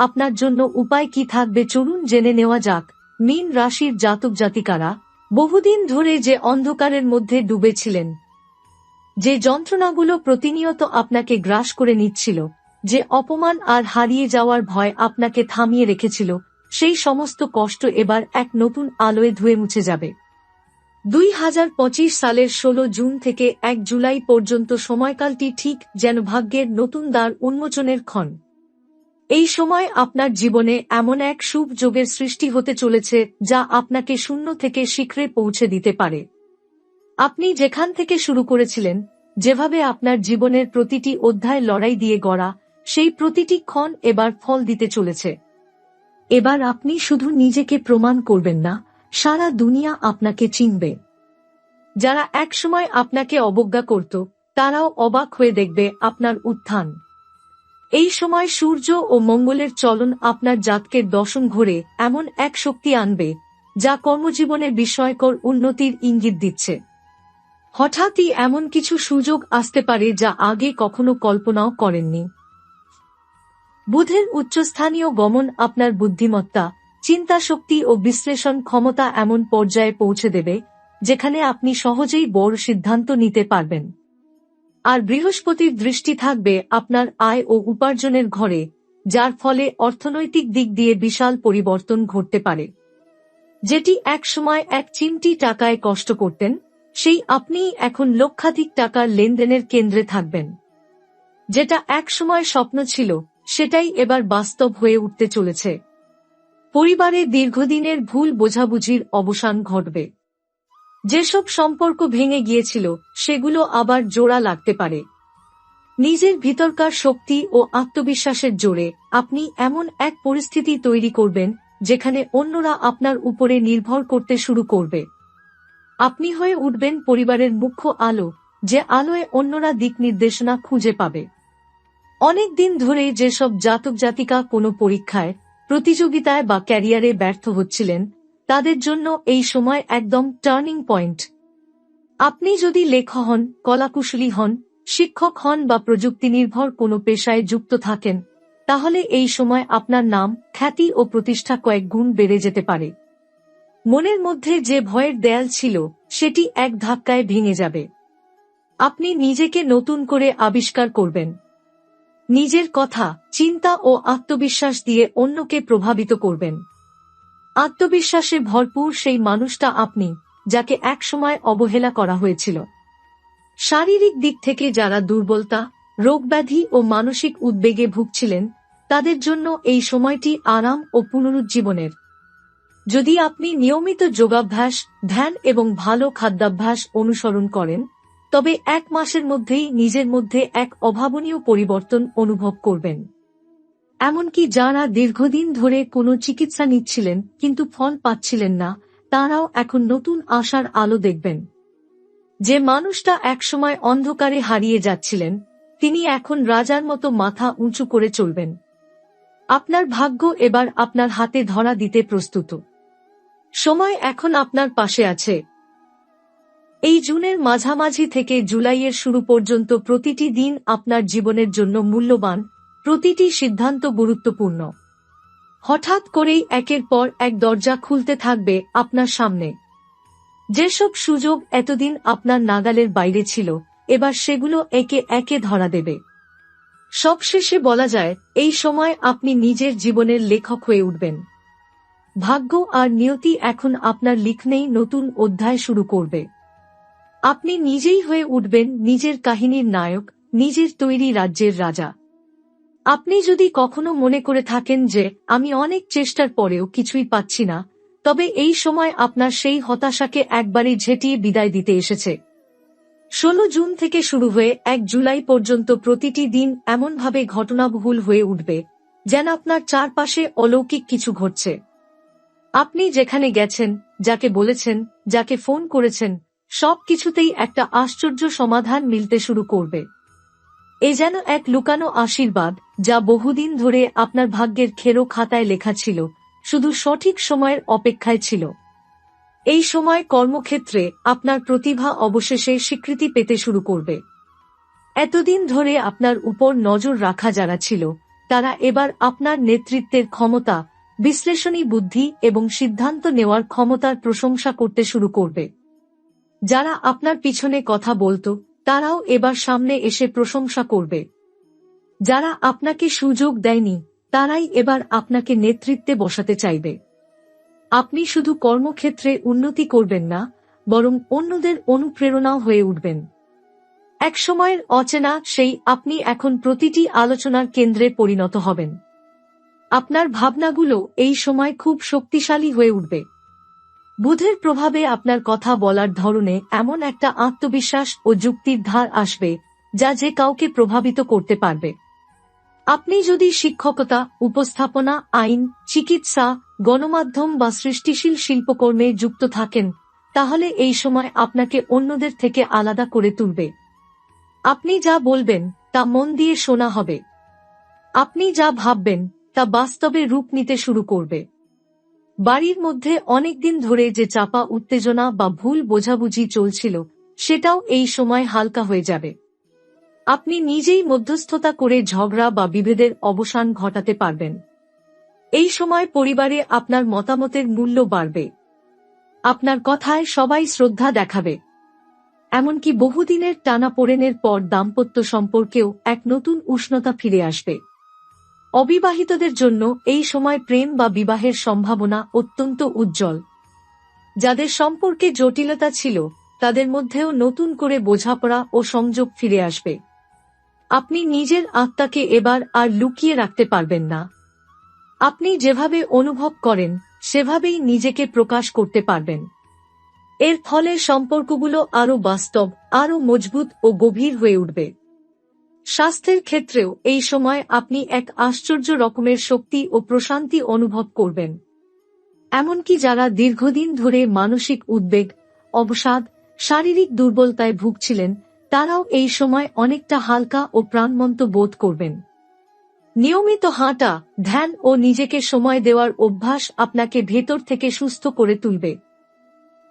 আপনার জন্য উপায় কি থাকবে চলুন জেনে নেওয়া যাক। মীন রাশির জাতক জাতিকারা, বহুদিন ধরে যে অন্ধকারের মধ্যে ডুবেছিলেন, যে যন্ত্রণাগুলো প্রতিনিয়ত আপনাকে গ্রাস করে নিচ্ছিল, যে অপমান আর হারিয়ে যাওয়ার ভয় আপনাকে থামিয়ে রেখেছিল, সেই সমস্ত কষ্ট এবার এক নতুন আলোয় ধুয়ে মুছে যাবে। দুই হাজার পঁচিশ সালের ১৬ জুন থেকে এক জুলাই পর্যন্ত সময়কালটি ঠিক যেন ভাগ্যের নতুন দ্বার উন্মোচনের ক্ষণ। এই সময় আপনার জীবনে এমন এক শুভ যোগের সৃষ্টি হতে চলেছে যা আপনাকে শূন্য থেকে শিখরে পৌঁছে দিতে পারে। আপনি যেখান থেকে শুরু করেছিলেন, যেভাবে আপনার জীবনের প্রতিটি অধ্যায় লড়াই দিয়ে গড়া, সেই প্রতিটি ক্ষণ এবার ফল দিতে চলেছে। এবার আপনি শুধু নিজেকে প্রমাণ করবেন না, সারা দুনিয়া আপনাকে চিনবে। যারা একসময় আপনাকে অবজ্ঞা করত, তারাও অবাক হয়ে দেখবে আপনার উত্থান। এই সময় সূর্য ও মঙ্গলের চলন আপনার জাতকে দশম ঘরে এমন এক শক্তি আনবে, যা কর্মজীবনে বিস্ময়কর উন্নতির ইঙ্গিত দিচ্ছে। হঠাৎই এমন কিছু সুযোগ আসতে পারে যা আগে কখনো কল্পনাও করেননি। বুধের উচ্চস্থানীয় গমন আপনার বুদ্ধিমত্তা চিন্তা শক্তি ও বিশ্লেষণ ক্ষমতা এমন পর্যায়ে পৌঁছে দেবে, যেখানে আপনি সহজেই বড় সিদ্ধান্ত নিতে পারবেন। আর বৃহস্পতির দৃষ্টি থাকবে আপনার আয় ও উপার্জনের ঘরে, যার ফলে অর্থনৈতিক দিক দিয়ে বিশাল পরিবর্তন ঘটতে পারে। যেটি একসময় এক চিমটি টাকায় কষ্ট করতেন, সেই আপনিই এখন লক্ষাধিক টাকার লেনদেনের কেন্দ্রে থাকবেন। যেটা একসময় স্বপ্ন ছিল, সেটাই এবার বাস্তব হয়ে উঠতে চলেছে। পরিবারে দীর্ঘদিনের ভুল বোঝাবুঝির অবসান ঘটবে। যেসব সম্পর্ক ভেঙে গিয়েছিল, সেগুলো আবার জোড়া লাগতে পারে। নিজের ভিতরকার শক্তি ও আত্মবিশ্বাসের জোরে আপনি এমন এক পরিস্থিতি তৈরি করবেন, যেখানে অন্যরা আপনার উপরে নির্ভর করতে শুরু করবে। আপনি হয়ে উঠবেন পরিবারের মুখ্য আলো, যে আলোয় অন্যরা দিক নির্দেশনা খুঁজে পাবে। অনেক দিন ধরে যেসব জাতক জাতিকা কোনো পরীক্ষায়, প্রতিযোগিতায় বা ক্যারিয়ারে ব্যর্থ হচ্ছিলেন তাদের জন্য এই সময় একদম টার্নিং পয়েন্ট। আপনি যদি লেখক হন, কলাকুশলী হন, শিক্ষক হন বা প্রযুক্তি নির্ভর কোনো পেশায় যুক্ত থাকেন, তাহলে এই সময় আপনার নাম, খ্যাতি ও প্রতিষ্ঠা কয়েক গুণ বেড়ে যেতে পারে। মনের মধ্যে যে ভয়ের দেয়াল ছিল, সেটি এক ধাক্কায় ভেঙে যাবে। আপনি নিজেকে নতুন করে আবিষ্কার করবেন। নিজের কথা, চিন্তা ও আত্মবিশ্বাস দিয়ে অন্যকে প্রভাবিত করবেন। আত্মবিশ্বাসে ভরপুর সেই মানুষটা আপনি, যাকে একসময় অবহেলা করা হয়েছিল। শারীরিক দিক থেকে যারা দুর্বলতা, রোগব্যাধি ও মানসিক উদ্বেগে ভুগছিলেন, তাদের জন্য এই সময়টি আরাম ও পুনরুজ্জীবনের। যদি আপনি নিয়মিত যোগাভ্যাস, ধ্যান এবং ভালো খাদ্যাভ্যাস অনুসরণ করেন, তবে এক মাসের মধ্যেই নিজের মধ্যে এক অভাবনীয় পরিবর্তন অনুভব করবেন। এমনকি যারা দীর্ঘদিন ধরে কোনো চিকিৎসা নিচ্ছিলেন, কিন্তু ফল পাচ্ছিলেন না, তারাও এখন নতুন আশার আলো দেখবেন। যে মানুষটা একসময় অন্ধকারে হারিয়ে যাচ্ছিলেন, তিনি এখন রাজার মতো মাথা উঁচু করে চলবেন। আপনার ভাগ্য এবার আপনার হাতে ধরা দিতে প্রস্তুত। সময় এখন আপনার পাশে আছে। এই জুনের মাঝামাঝি থেকে জুলাইয়ের শুরু পর্যন্ত প্রতিটি দিন আপনার জীবনের জন্য মূল্যবান প্রতিটি সিদ্ধান্ত গুরুত্বপূর্ণ। হঠাৎ করেই একের পর এক দরজা খুলতে থাকবে আপনার সামনে। যেসব সুযোগ এতদিন আপনার নাগালের বাইরে ছিল, এবার সেগুলো একে একে ধরা দেবে। সবশেষে বলা যায়, এই সময় আপনি নিজের জীবনের লেখক হয়ে উঠবেন। ভাগ্য আর নিয়তি এখন আপনার লিখনেই নতুন অধ্যায় শুরু করবে। আপনি নিজেই হয়ে উঠবেন নিজের কাহিনীর নায়ক, নিজের তৈরি রাজ্যের রাজা। আপনি যদি কখনো মনে করে থাকেন যে, আমি অনেক চেষ্টার পরেও কিছুই পাচ্ছি না, তবে এই সময় আপনার সেই হতাশাকে একবারই ঝেঁটিয়ে বিদায় দিতে এসেছে। ষোলো জুন থেকে শুরু হয়ে এক জুলাই পর্যন্ত প্রতিটি দিন এমনভাবে ঘটনাবহুল হয়ে উঠবে, যেন আপনার চারপাশে অলৌকিক কিছু ঘটছে। আপনি যেখানে গেছেন, যাকে বলেছেন, যাকে ফোন করেছেন সব কিছুতেই একটা আশ্চর্য সমাধান মিলতে শুরু করবে। এ যেন এক লুকানো আশীর্বাদ, যা বহুদিন ধরে আপনার ভাগ্যের খেরো খাতায় লেখা ছিল, শুধু সঠিক সময়ের অপেক্ষায় ছিল। এই সময় কর্মক্ষেত্রে আপনার প্রতিভা অবশেষে স্বীকৃতি পেতে শুরু করবে। এতদিন ধরে আপনার উপর নজর রাখা যারা ছিল, তারা এবার আপনার নেতৃত্বের ক্ষমতা, বিশ্লেষণী বুদ্ধি এবং সিদ্ধান্ত নেওয়ার ক্ষমতার প্রশংসা করতে শুরু করবে। যারা আপনার পিছনে কথা বলতো তারাও এবার সামনে এসে প্রশংসা করবে। যারা আপনাকে সুযোগ দেয়নি, তারাই এবার আপনাকে নেতৃত্বে বসাতে চাইবে। আপনি শুধু কর্মক্ষেত্রে উন্নতি করবেন না, বরং অন্যদের অনুপ্রেরণাও হয়ে উঠবেন। এক সময়ের অচেনা সেই আপনি এখন প্রতিটি আলোচনার কেন্দ্রে পরিণত হবেন। আপনার ভাবনাগুলো এই সময় খুব শক্তিশালী হয়ে উঠবে। বুধের প্রভাবে আপনার কথা বলার ধরনে এমন একটা আত্মবিশ্বাস ও যুক্তির ধার আসবে, যা যে কাউকে প্রভাবিত করতে পারবে। আপনি যদি শিক্ষকতা, উপস্থাপনা, আইন, চিকিৎসা, গণমাধ্যম বা সৃষ্টিশীল শিল্পকর্মে যুক্ত থাকেন, তাহলে এই সময় আপনাকে অন্যদের থেকে আলাদা করে তুলবে। আপনি যা বলবেন, তা মন দিয়ে শোনা হবে। আপনি যা ভাববেন, তা বাস্তবে রূপ নিতে শুরু করবে। বাড়ির মধ্যে অনেকদিন ধরে যে চাপা উত্তেজনা বা ভুল বোঝাবুঝি চলছিল, সেটাও এই সময় হালকা হয়ে যাবে। আপনি নিজেই মধ্যস্থতা করে ঝগড়া বা বিভেদের অবসান ঘটাতে পারবেন। এই সময় পরিবারে আপনার মতামতের মূল্য বাড়বে। আপনার কথায় সবাই শ্রদ্ধা দেখাবে। এমনকি বহুদিনের টানা টানাপোড়েনের পর দাম্পত্য সম্পর্কেও এক নতুন উষ্ণতা ফিরে আসবে। অবিবাহিতদের জন্য এই সময় প্রেম বা বিবাহের সম্ভাবনা অত্যন্ত উজ্জ্বল। যাদের সম্পর্কে জটিলতা ছিল, তাদের মধ্যেও নতুন করে বোঝাপড়া ও সংযোগ ফিরে আসবে। আপনি নিজের আত্মাকে এবার আর লুকিয়ে রাখতে পারবেন না। আপনি যেভাবে অনুভব করেন, সেভাবেই নিজেকে প্রকাশ করতে পারবেন। এর ফলে সম্পর্কগুলো আরও বাস্তব, আরও মজবুত ও গভীর হয়ে উঠবে। স্বাস্থ্যের ক্ষেত্রেও এই সময় আপনি এক আশ্চর্য রকমের শক্তি ও প্রশান্তি অনুভব করবেন। এমনকি যারা দীর্ঘদিন ধরে মানসিক উদ্বেগ, অবসাদ, শারীরিক দুর্বলতায় ভুগছিলেন, তারাও এই সময় অনেকটা হালকা ও প্রাণমন্ত বোধ করবেন। নিয়মিত হাঁটা, ধ্যান ও নিজেকে সময় দেওয়ার অভ্যাস আপনাকে ভেতর থেকে সুস্থ করে তুলবে।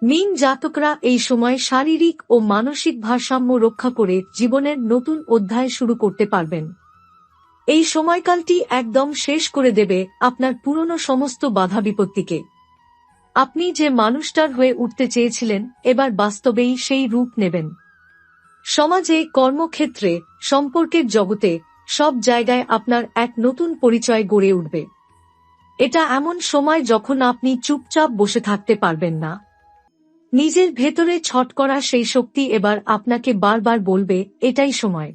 মিন জাতকরা এই সময় শারীরিক ও মানসিক ভারসাম্য রক্ষা করে জীবনের নতুন অধ্যায় শুরু করতে পারবেন। এই সময়কালটি একদম শেষ করে দেবে আপনার পুরনো সমস্ত বাধা বিপত্তিকে। আপনি যে মানুষটার হয়ে উঠতে চেয়েছিলেন, এবার বাস্তবেই সেই রূপ নেবেন। সমাজে, কর্মক্ষেত্রে, সম্পর্কের জগতে, সব জায়গায় আপনার এক নতুন পরিচয় গড়ে উঠবে। এটা এমন সময় যখন আপনি চুপচাপ বসে থাকতে পারবেন না। নিজের ভেতরে ছট করা সেই শক্তি এবার আপনাকে বারবার বলবে, এটাই সময়।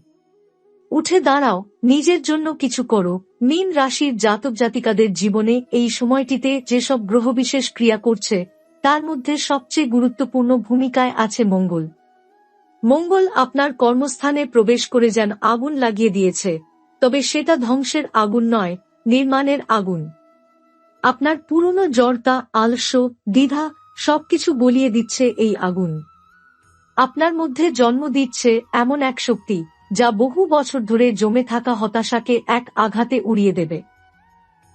উঠে দাঁড়াও, নিজের জন্য কিছু করো। মিন রাশির জাতক জাতিকাদের জীবনে এই সময়টিতে যেসব গ্রহবিশেষ ক্রিয়া করছে, তার মধ্যে সবচেয়ে গুরুত্বপূর্ণ ভূমিকায় আছে মঙ্গল। মঙ্গল আপনার কর্মস্থানে প্রবেশ করে যেন আগুন লাগিয়ে দিয়েছে, তবে সেটা ধ্বংসের আগুন নয়, নির্মাণের আগুন। আপনার পুরনো জড়তা, আলস্য, দ্বিধা সবকিছু বলিয়ে দিচ্ছে এই আগুন। আপনার মধ্যে জন্ম দিচ্ছে এমন এক শক্তি, যা বহু বছর ধরে জমে থাকা হতাশাকে এক আঘাতে উড়িয়ে দেবে।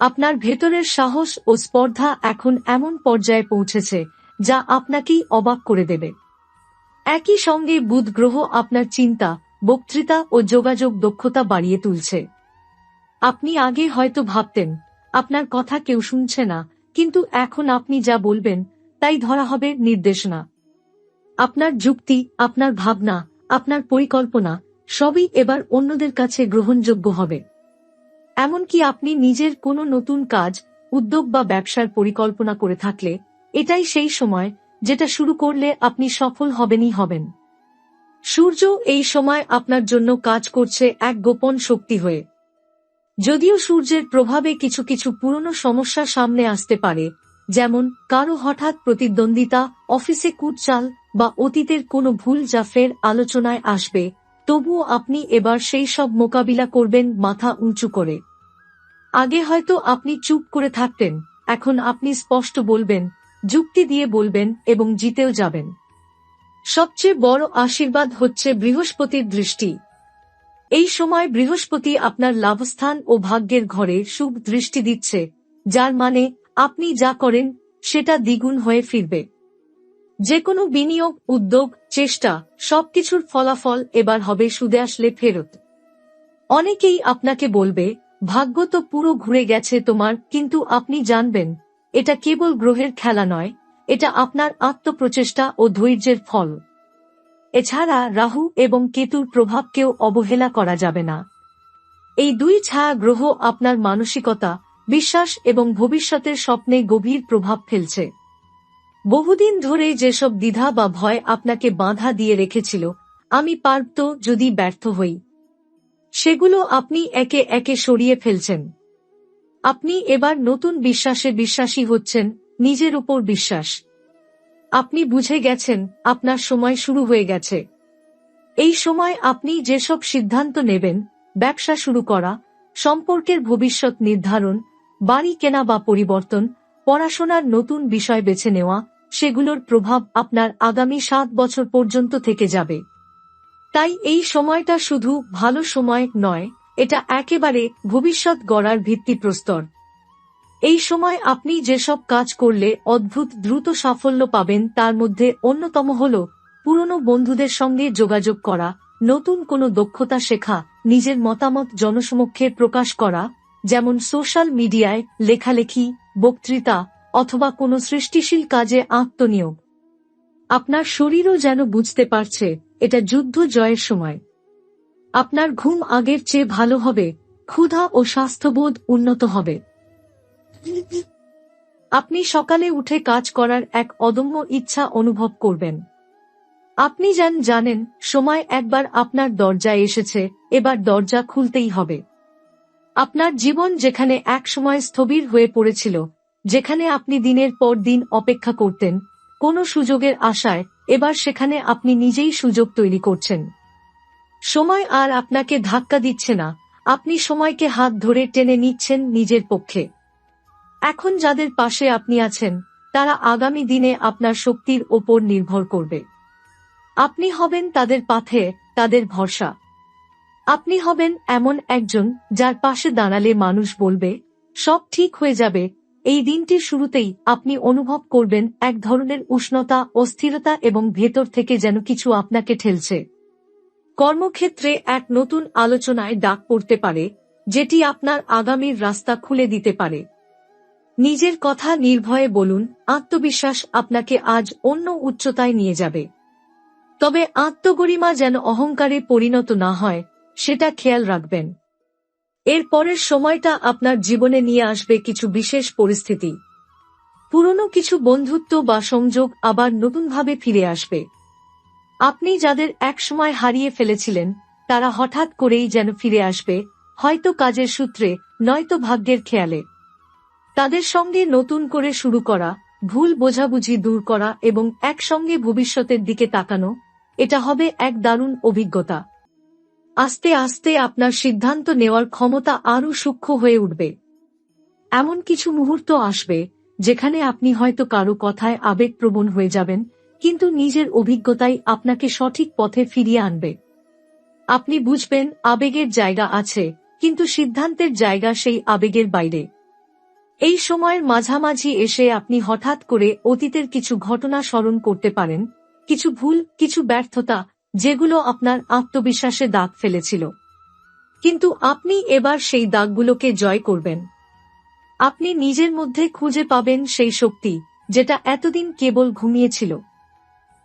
আপনার ভেতরের সাহস ও স্পর্ধা এখন এমন পর্যায়ে পৌঁছেছে, যা আপনাকেই অবাক করে দেবে। একই সঙ্গে বুধ গ্রহ আপনার চিন্তা, বক্তৃতা ও যোগাযোগ দক্ষতা বাড়িয়ে তুলছে। আপনি আগে হয়তো ভাবতেন, আপনার কথা কেউ শুনছে না, কিন্তু এখন আপনি যা বলবেন তাই ধরা হবে নির্দেশনা। আপনার যুক্তি, আপনার ভাবনা, আপনার পরিকল্পনা, সবই এবার অন্যদের কাছে গ্রহণযোগ্য হবে। এমনকি আপনি নিজের কোনো নতুন কাজ, উদ্যোগ বা ব্যবসার পরিকল্পনা করে থাকলে, এটাই সেই সময় যেটা শুরু করলে আপনি সফল হবেনই হবেন। সূর্য এই সময় আপনার জন্য কাজ করছে এক গোপন শক্তি হয়ে। যদিও সূর্যের প্রভাবে কিছু কিছু পুরনো সমস্যা সামনে আসতে পারে যেমন, কারও হঠাৎ প্রতিদ্বন্দ্বিতা, অফিসে কুটচাল, বা অতীতের কোনো ভুল যা ফের আলোচনায় আসবে, তবুও আপনি এবার সেই সব মোকাবিলা করবেন মাথা উঁচু করে। আগে হয়তো আপনি চুপ করে থাকতেন, এখন আপনি স্পষ্ট বলবেন, যুক্তি দিয়ে বলবেন এবং জিতেও যাবেন। সবচেয়ে বড় আশীর্বাদ হচ্ছে বৃহস্পতির দৃষ্টি। এই সময় বৃহস্পতি আপনার লাভস্থান ও ভাগ্যের ঘরে শুভ দৃষ্টি দিচ্ছে, যার মানে আপনি যা করেন, সেটা দ্বিগুণ হয়ে ফিরবে। যে কোনো বিনিয়োগ, উদ্যোগ, চেষ্টা, সবকিছুর ফলাফল এবার হবে সুদে আসলে ফেরত। অনেকেই আপনাকে বলবে, ভাগ্য তো পুরো ঘুরে গেছে তোমার, কিন্তু আপনি জানবেন, এটা কেবল গ্রহের খেলা নয়, এটা আপনার আত্মপ্রচেষ্টা ও ধৈর্যের ফল। এছাড়া রাহু এবং কেতুর প্রভাবকেও অবহেলা করা যাবে না। এই দুই ছায়া গ্রহ আপনার মানসিকতা বিশ্বাস এবং ভবিষ্যতের স্বপ্নে গভীর প্রভাব ফেলছে। বহুদিন ধরে যেসব দ্বিধা বা ভয় আপনাকে বাধা দিয়ে রেখেছিল, আমি পারত যদি ব্যর্থ হই। সেগুলো আপনি একে একে সরিয়ে ফেলছেন। আপনি এবার নতুন বিশ্বাসে বিশ্বাসী হচ্ছেন, নিজের উপর বিশ্বাস। আপনি বুঝে গেছেন, আপনার সময় শুরু হয়ে গেছে। এই সময় আপনি যেসব সিদ্ধান্ত নেবেন, ব্যবসা শুরু করা, সম্পর্কের ভবিষ্যৎ নির্ধারণ বাড়ি কেনা বা পরিবর্তন, পড়াশোনার নতুন বিষয় বেছে নেওয়া, সেগুলোর প্রভাব আপনার আগামী সাত বছর পর্যন্ত থেকে যাবে। তাই এই সময়টা শুধু ভালো সময় নয়, এটা একেবারে ভবিষ্যৎ গড়ার ভিত্তিপ্রস্তর। এই সময় আপনি যেসব কাজ করলে অদ্ভুত দ্রুত সাফল্য পাবেন তার মধ্যে অন্যতম হল পুরনো বন্ধুদের সঙ্গে যোগাযোগ করা, নতুন কোনো দক্ষতা শেখা, নিজের মতামত জনসমক্ষে প্রকাশ করা যেমন সোশ্যাল মিডিয়ায় লেখালেখি, বক্তৃতা, অথবা কোনো সৃষ্টিশীল কাজে আত্মনিয়োগ। আপনার শরীরও যেন বুঝতে পারছে, এটা যুদ্ধ জয়ের সময়। আপনার ঘুম আগের চেয়ে ভালো হবে, ক্ষুধা ও স্বাস্থ্যবোধ উন্নত হবে। আপনি সকালে উঠে কাজ করার এক অদম্য ইচ্ছা অনুভব করবেন। আপনি যান জানেন, সময় একবার আপনার দরজায় এসেছে, এবার দরজা খুলতেই হবে। আপনার জীবন যেখানে এক সময় স্থবির হয়ে পড়েছিল, যেখানে আপনি দিনের পর দিন অপেক্ষা করতেন, কোনো সুযোগের আশায়, এবার সেখানে আপনি নিজেই সুযোগ তৈরি করছেন। সময় আর আপনাকে ধাক্কা দিচ্ছে না, আপনি সময়কে হাত ধরে টেনে নিচ্ছেন নিজের পক্ষে। এখন যাদের পাশে আপনি আছেন, তারা আগামী দিনে আপনার শক্তির ওপর নির্ভর করবে। আপনি হবেন তাদের পাথে, তাদের ভরসা। আপনি হবেন এমন একজন যার পাশে দাঁড়ালে মানুষ বলবে, সব ঠিক হয়ে যাবে। এই দিনটির শুরুতেই আপনি অনুভব করবেন এক ধরনের উষ্ণতা, অস্থিরতা এবং ভেতর থেকে যেন কিছু আপনাকে ঠেলছে। কর্মক্ষেত্রে এক নতুন আলোচনায় ডাক পড়তে পারে, যেটি আপনার আগামীর রাস্তা খুলে দিতে পারে। নিজের কথা নির্ভয়ে বলুন, আত্মবিশ্বাস আপনাকে আজ অন্য উচ্চতায় নিয়ে যাবে। তবে আত্মগরিমা যেন অহংকারে পরিণত না হয় সেটা খেয়াল রাখবেন। এর পরের সময়টা আপনার জীবনে নিয়ে আসবে কিছু বিশেষ পরিস্থিতি। পুরনো কিছু বন্ধুত্ব বা সংযোগ আবার নতুনভাবে ফিরে আসবে। আপনি যাদের একসময় হারিয়ে ফেলেছিলেন, তারা হঠাৎ করেই যেন ফিরে আসবে, হয়তো কাজের সূত্রে, নয়তো ভাগ্যের খেয়ালে। তাদের সঙ্গে নতুন করে শুরু করা, ভুল বোঝাবুঝি দূর করা এবং একসঙ্গে ভবিষ্যতের দিকে তাকানো, এটা হবে এক দারুণ অভিজ্ঞতা। আস্তে আস্তে আপনার সিদ্ধান্ত নেওয়ার ক্ষমতা আরও সূক্ষ্ম হয়ে উঠবে। এমন কিছু মুহূর্ত আসবে, যেখানে আপনি হয়তো কারও কথায় আবেগপ্রবণ হয়ে যাবেন, কিন্তু নিজের অভিজ্ঞতাই আপনাকে সঠিক পথে ফিরিয়ে আনবে। আপনি বুঝবেন, আবেগের জায়গা আছে, কিন্তু সিদ্ধান্তের জায়গা সেই আবেগের বাইরে। এই সময়ের মাঝামাঝি এসে আপনি হঠাৎ করে অতীতের কিছু ঘটনা স্মরণ করতে পারেন, কিছু ভুল, কিছু ব্যর্থতা যেগুলো আপনার আত্মবিশ্বাসে দাগ ফেলেছিল। কিন্তু আপনি এবার সেই দাগগুলোকে জয় করবেন। আপনি নিজের মধ্যে খুঁজে পাবেন সেই শক্তি, যেটা এতদিন কেবল ঘুমিয়েছিল।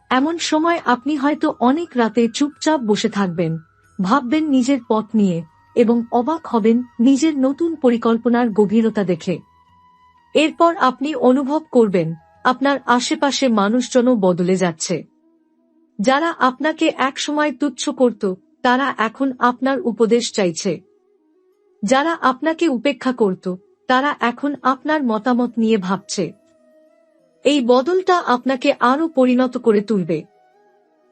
এমন সময় আপনি হয়তো অনেক রাতে চুপচাপ বসে থাকবেন, ভাববেন নিজের পথ নিয়ে এবং অবাক হবেন নিজের নতুন পরিকল্পনার গভীরতা দেখে। এরপর আপনি অনুভব করবেন, আপনার আশেপাশে মানুষজনও বদলে যাচ্ছে। যারা আপনাকে একসময় তুচ্ছ করত, তারা এখন আপনার উপদেশ চাইছে। যারা আপনাকে উপেক্ষা করত, তারা এখন আপনার মতামত নিয়ে ভাবছে। এই বদলটা আপনাকে আরও পরিণত করে তুলবে।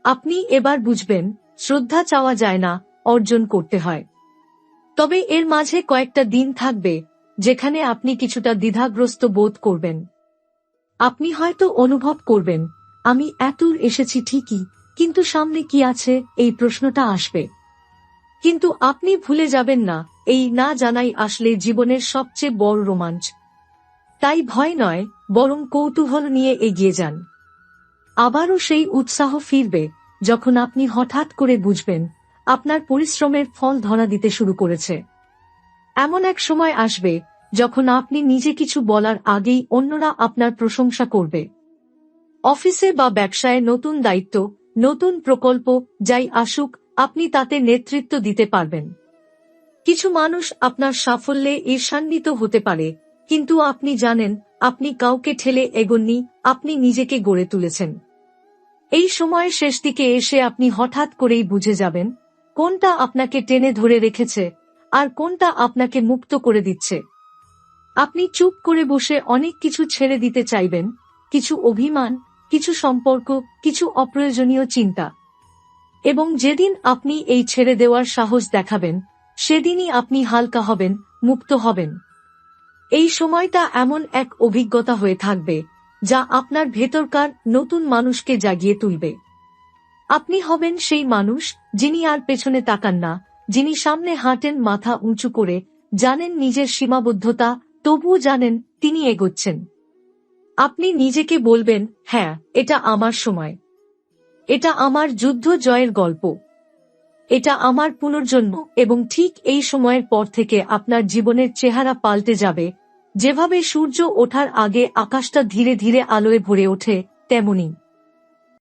আপনি এবার বুঝবেন, শ্রদ্ধা চাওয়া যায় না, অর্জন করতে হয়। তবে এর মাঝে কয়েকটা দিন থাকবে, যেখানে আপনি কিছুটা দ্বিধাগ্রস্ত বোধ করবেন। আপনি হয়তো অনুভব করবেন আমি এতদূর এসেছি ঠিকই, কিন্তু সামনে কি আছে, এই প্রশ্নটা আসবে। কিন্তু আপনি ভুলে যাবেন না, এই না জানাই আসলে জীবনের সবচেয়ে বড় রোমাঞ্চ। তাই ভয় নয়, বরং কৌতূহল নিয়ে এগিয়ে যান। আবারও সেই উৎসাহ ফিরবে, যখন আপনি হঠাৎ করে বুঝবেন, আপনার পরিশ্রমের ফল ধরা দিতে শুরু করেছে। এমন এক সময় আসবে, যখন আপনি নিজে কিছু বলার আগেই অন্যরা আপনার প্রশংসা করবে। অফিসে বা ব্যবসায় নতুন দায়িত্ব, নতুন প্রকল্প, যাই আসুক, আপনি তাতে নেতৃত্ব দিতে পারবেন। কিছু মানুষ আপনার সাফল্যে ঈর্ষান্বিত হতে পারে, কিন্তু আপনি জানেন, আপনি কাউকে ঠেলে এগোননি, আপনি নিজেকে গড়ে তুলেছেন। এই সময়ের শেষ দিকে এসে আপনি হঠাৎ করেই বুঝে যাবেন, কোনটা আপনাকে টেনে ধরে রেখেছে, আর কোনটা আপনাকে মুক্ত করে দিচ্ছে। আপনি চুপ করে বসে অনেক কিছু ছেড়ে দিতে চাইবেন, কিছু অভিমান কিছু সম্পর্ক, কিছু অপ্রয়োজনীয় চিন্তা। এবং যেদিন আপনি এই ছেড়ে দেওয়ার সাহস দেখাবেন, সেদিনই আপনি হালকা হবেন, মুক্ত হবেন। এই সময়টা এমন এক অভিজ্ঞতা হয়ে থাকবে, যা আপনার ভেতরকার নতুন মানুষকে জাগিয়ে তুলবে। আপনি হবেন সেই মানুষ যিনি আর পেছনে তাকান না, যিনি সামনে হাঁটেন মাথা উঁচু করে, জানেন নিজের সীমাবদ্ধতা, তবুও জানেন তিনি এগোচ্ছেন। আপনি নিজেকে বলবেন হ্যাঁ এটা আমার সময়। এটা আমার যুদ্ধ জয়ের গল্প। এটা আমার পুনর্জন্ম এবং ঠিক এই সময়ের পর থেকে আপনার জীবনের চেহারা পাল্টে যাবে। যেভাবে সূর্য ওঠার আগে আকাশটা ধীরে ধীরে আলোয় ভরে ওঠে তেমনি